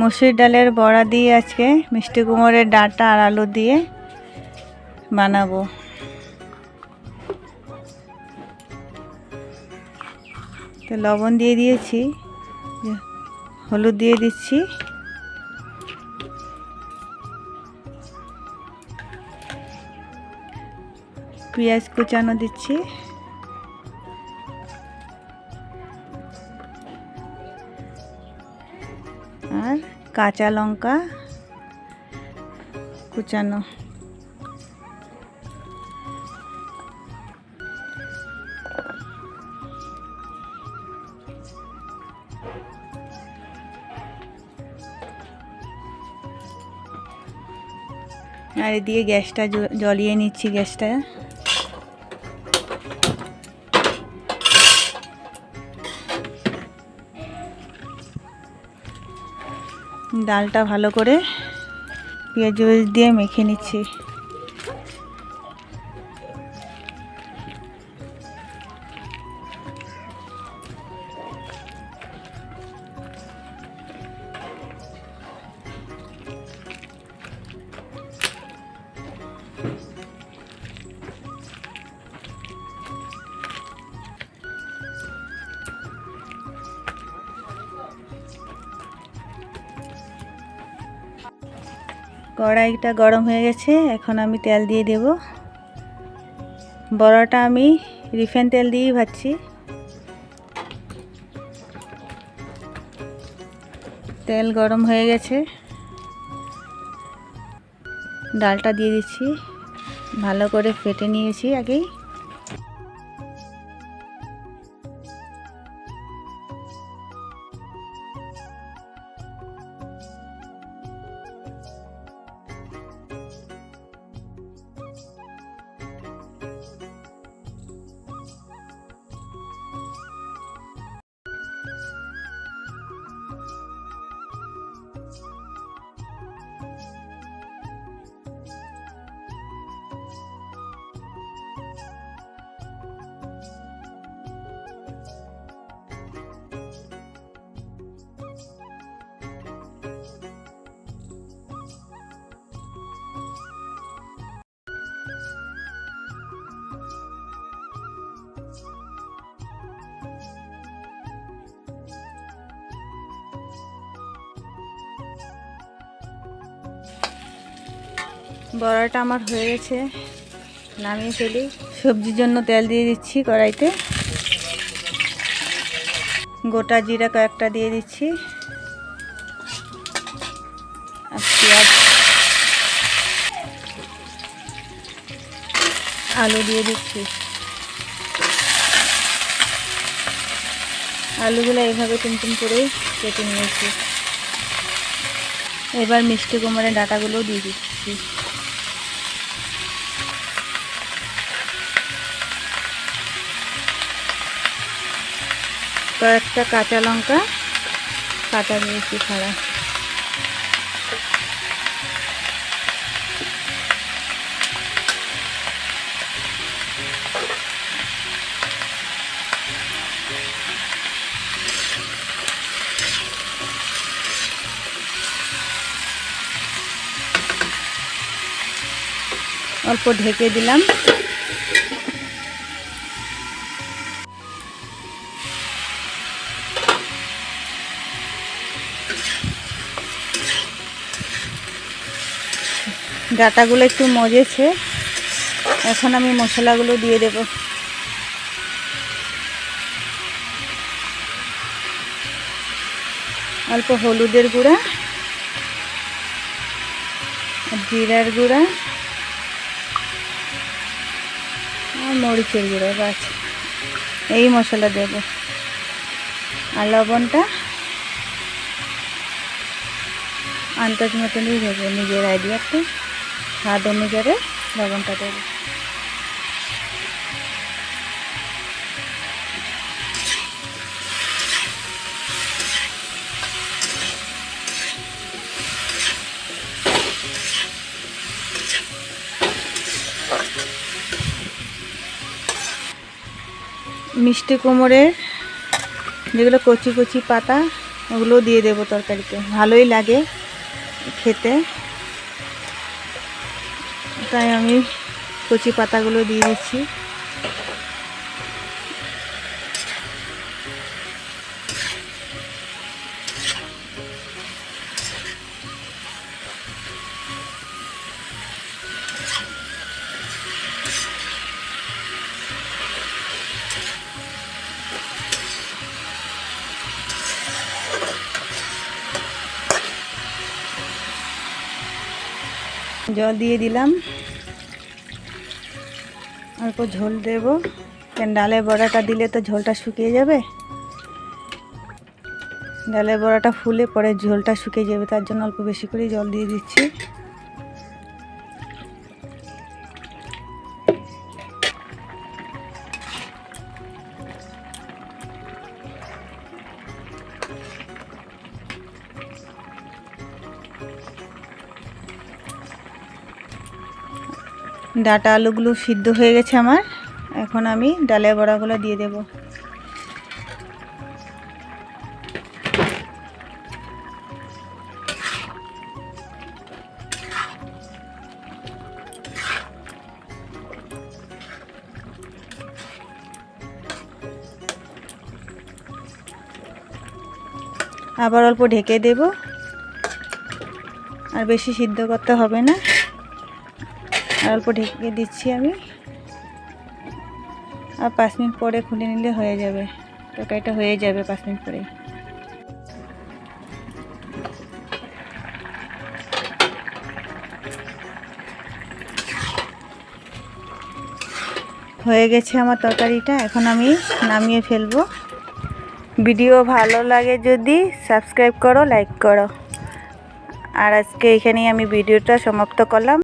মুসুর ডালের বড়া দিয়ে আজকে মিষ্টি কুমড়ের ডাঁটা আর আলু দিয়ে বানাবো। তো লবণ দিয়ে দিয়েছি, হলুদ দিয়ে দিচ্ছি। পেঁয়াজ কুচানো দিচ্ছি। আর কাঁচা লঙ্কা কুচানো। আর এদিকে গ্যাসটা জ্বলিয়ে নিচ্ছি গ্যাসটা। ডালটা ভালো করে পেঁয়াজ দিয়ে মেখে নিচ্ছি। কড়াইটা গরম হয়ে গেছে, এখন আমি তেল দিয়ে দেব। বড়াটা আমি রিফাইন তেল দিয়েই ভাজছি। তেল গরম হয়ে গেছে। ডালটা দিয়ে দিচ্ছি। ভালো করে ফেটে নিয়েছি আগেই। বড়াটা আমার হয়ে গেছে। নামিয়ে ফেলি। সবজির জন্য তেল দিয়ে দিচ্ছি কড়াইতে। গোটা জিরা কয়েকটা দিয়ে দিচ্ছি। আর পেঁয়াজ। আলু দিয়ে দিচ্ছি। আলুগুলো এইভাবে টুমটুম করে কেটে নিয়েছি। এবার মিষ্টি কুমড়ের ডাটাগুলোও দিয়ে দিচ্ছি। কয়েকটা কাঁচা লঙ্কা কাটা দিয়েছি ছাড়া। অল্প ঢেকে দিলাম। ডাটাগুলো একটু মজেছে। এখন আমি মশলাগুলো দিয়ে দেব। অল্প হলুদের গুঁড়া, জিরার গুঁড়া, আর মরিচের গুঁড়ো বাস এই মশলা দেব। আর লবণটা আন্দাজ মতনই দেবো নিজের আইডিয়াতে স্বাদ অনুসারে লবণটা দেবো। মিষ্টি কুমড়ের যেগুলো কচি কচি পাতা, ওগুলোও দিয়ে দেবো তরকারিতে। ভালোই লাগে খেতে। তাই আমি কচি পাতাগুলো দিয়ে দিচ্ছি। জল দিয়ে দিলাম। অল্প ঝোল দেব। কেন ডালের বড়াটা দিলে তো ঝোলটা শুকিয়ে যাবে? ডালের বড়াটা ফুলে পরে ঝোলটা শুকিয়ে যাবে, তার জন্য অল্প বেশি করে জল দিয়ে দিচ্ছি। ডাটা আলুগুলো সিদ্ধ হয়ে গেছে আমার। এখন আমি ডালের বড়াগুলো দিয়ে দেব। আবার অল্প ঢেকে দেব। আর বেশি সিদ্ধ করতে হবে না। অল্প ঢেকে দিচ্ছি আমি। আর পাঁচ মিনিট পরে খুলে নিলে হয়ে যাবে। তরকারিটা হয়ে যাবে পাঁচ মিনিট পরে হয়ে গেছে আমার তরকারিটা। এখন আমি নামিয়ে ফেলব। ভিডিও ভালো লাগে যদি সাবস্ক্রাইব করো, লাইক করো। আর আজকে এখানেই আমি ভিডিওটা সমাপ্ত করলাম।